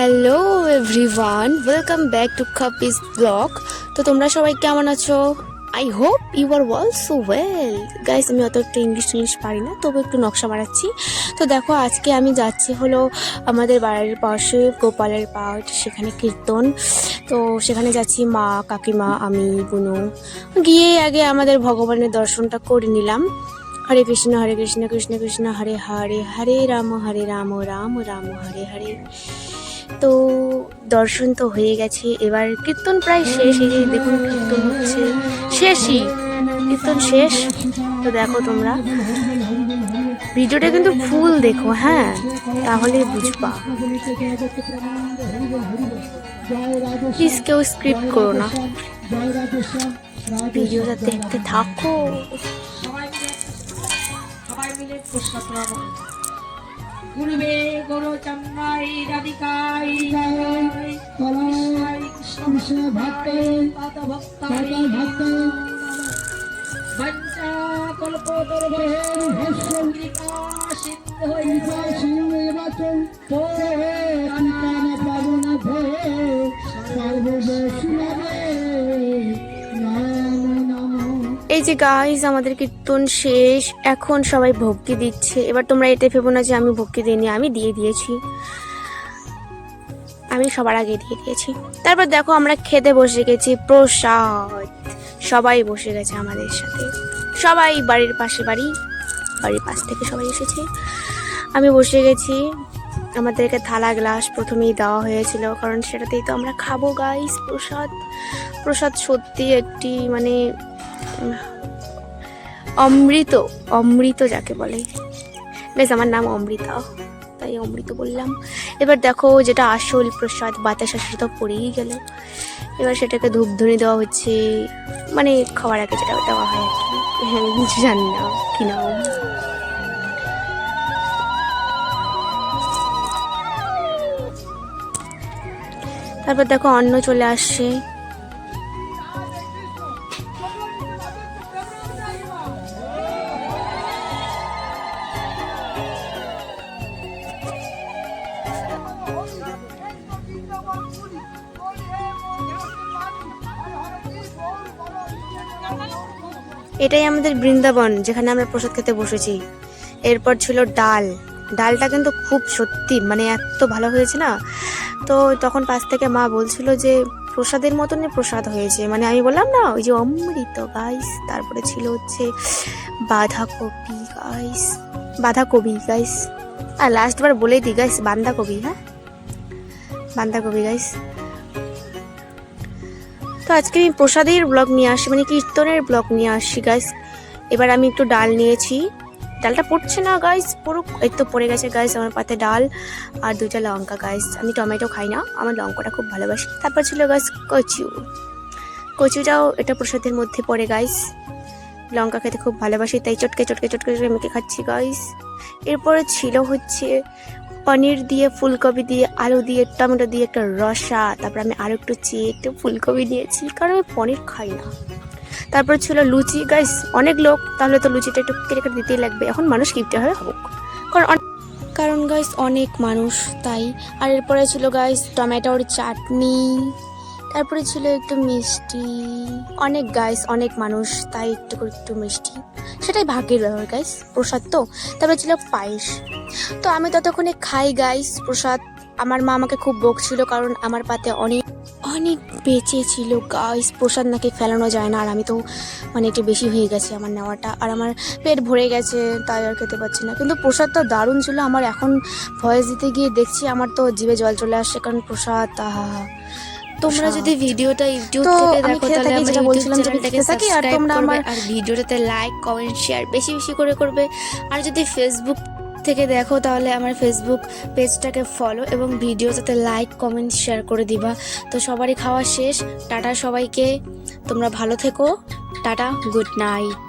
Hello everyone welcome back to কাপিস blog তো তোমরা সবাই কেমন আছো? I hope you are also well guys আমি অত একটু ইংলিশ ইংলিশ পারি না, তবু একটু নকশা মারাচ্ছি তো দেখো, আজকে আমি যাচ্ছি হলো আমাদের বাড়ির পাশে, গোপালের পাঠ সেখানে কীর্তন। তো সেখানে যাচ্ছি মা, কাকিমা, আমি, বুনু। গিয়ে আগে আমাদের ভগবানের দর্শনটা করে নিলাম। হরে কৃষ্ণ হরে কৃষ্ণ কৃষ্ণ কৃষ্ণ, হরে হরে হরে রাম হরে রাম রাম রাম, হরে হরে। তো দর্শন তো হয়ে গেছে, এবার কীর্তন প্রায় শেষ, এই যে দেখুন কীর্তন হচ্ছে। শেষই, কীর্তন শেষ। তো দেখো তোমরা, ভিডিওটা কিন্তু ফুল দেখো হ্যাঁ তাহলে বুঝবা। প্লিজ কেউ স্ক্রিপ্ট করো না। ভিডিওটা দেখতে থাকো। সবাই মিলে গুরুবে গরু চন্নাই রাধিকাই। কৃষ্ণ ভক্ত ভক্ত বঞ্চা কল্প দুর্ভেষা সিন্ধু এই যে গাইজ আমাদের কীর্তন শেষ। এখন সবাই ভক্তি দিচ্ছে। এবার তোমরা এটা ভেবো না যে আমি ভক্তি দিইনি, আমি দিয়ে দিয়েছি। আমি সবার আগে দিয়ে দিয়েছি। তারপর দেখো আমরা খেতে বসে গেছি। প্রসাদ। সবাই বসে গেছে আমাদের সাথে। সবাই বাড়ির পাশে বাড়ি, বাড়ির পাশ থেকে সবাই এসেছে। আমি বসে গেছি। আমাদেরকে থালা গ্লাস প্রথমেই দেওয়া হয়েছিল, কারণ সেটাতেই তো আমরা খাব গাইস প্রসাদ প্রসাদ সত্যি একটি মানে অমৃত অমৃত যাকে বলে। বেশ, আমার নাম অমৃতা, তাই অমৃত বললাম। এবার দেখো, যেটা আসল প্রসাদ, বাতাসা সেটা তো পড়েই গেল। এবার সেটাকে ধূপধুনি দেওয়া হচ্ছে মানে খাওয়ার আগে যেটা দেওয়া হয় আর কি। হ্যাঁ জানি না, কি নাম। তারপর দেখো অন্ন চলে আসছে। এটাই আমাদের বৃন্দাবন, যেখানে আমরা প্রসাদ খেতে বসেছি। এরপর ছিল ডাল। ডালটা কিন্তু খুব সত্যি মানে এত ভালো হয়েছে না? তো তখন পাশ থেকে মা বলছিল যে, প্রসাদের মতনই প্রসাদ হয়েছে। মানে আমি বললাম, না, ওই যে অমৃত গাইস তারপরে ছিল হচ্ছে বাঁধাকপি গাইস বাঁধাকপি গাইস আর লাস্টবার বলেই দিই গাইস বাঁধাকপি হ্যাঁ? বাঁধাকপি গাইস তো আজকে আমি প্রসাদের ব্লগ নিয়ে আসি মানে কীর্তনের ব্লগ নিয়ে আসি গাইস এবার আমি একটু ডাল নিয়েছি। ডালটা পড়ছে না গাইস পুরো এই তো পড়ে গেছে গাইস আমার পাতে ডাল আর দুইটা লঙ্কা গাইস আমি টমেটো খাই না, আমার লঙ্কাটা খুব ভালোবাসি। তারপর ছিল গাইস কচু। কচুটাও এটা প্রসাদের মধ্যে পড়ে গাইস লঙ্কা খেতে খুব ভালোবাসি, তাই চটকে চটকে চটকে চটকে মেখে খাচ্ছি গাইস এরপরে ছিল হচ্ছে পনির দিয়ে ফুলকপি দিয়ে আলু দিয়ে, টমেটো দিয়ে একটা রসা। তারপর আমি আরও একটু চেয়ে একটু ফুলকপি দিয়েছি, কারণ আমি পনির খাই না। তারপর ছিল লুচি। গাইস অনেক লোক, তাহলে তো লুচিটা একটু কেটে কেটে দিতেই লাগবে। এখন মানুষ কিপটে হবে হোক কারণ কারণ গাইস অনেক মানুষ, তাই। আর এরপরে ছিল গাইস টমেটোর চাটনি। তারপরে ছিল একটু মিষ্টি। অনেক গাইস অনেক মানুষ, তাই একটু করে একটু মিষ্টি। সেটাই ভাগ্যের ব্যাপার গাইস প্রসাদ তো। তারপরে ছিল পায়েস। তো আমি ততক্ষণে খাই গাইস প্রসাদ। আমার মা আমাকে খুব বকছিল, কারণ আমার পাতে অনেক অনেক বেঁচে ছিল। গাইস প্রসাদ নাকি ফেলানো যায় না। আর আমি তো মানে একটু বেশি হয়ে গেছে আমার নেওয়াটা। আর আমার পেট ভরে গেছে তাই আর খেতে পাচ্ছি না। কিন্তু প্রসাদটা দারুণ ছিল। আমার এখন ভয়েস দিতে গিয়ে দেখছি আমার তো জিভে জল চলে আসছে কারণ প্রসাদ আহা তোমরা। যদি ভিডিওটা ইউটিউব থেকে আমি দেখো তাহলে আমার যেটা বলছিলাম যে থাকি, আর তোমরা আমার- আর ভিডিওটাতে লাইক কমেন্ট শেয়ার বেশি বেশি করে করবে। আর যদি ফেসবুক থেকে দেখো তাহলে আমার ফেসবুক পেজটাকে ফলো এবং ভিডিও যাতে লাইক কমেন্ট শেয়ার করে দিবা। তো সবারই খাওয়া শেষ। টাটা সবাইকে। তোমরা ভালো থেকো। Tata good night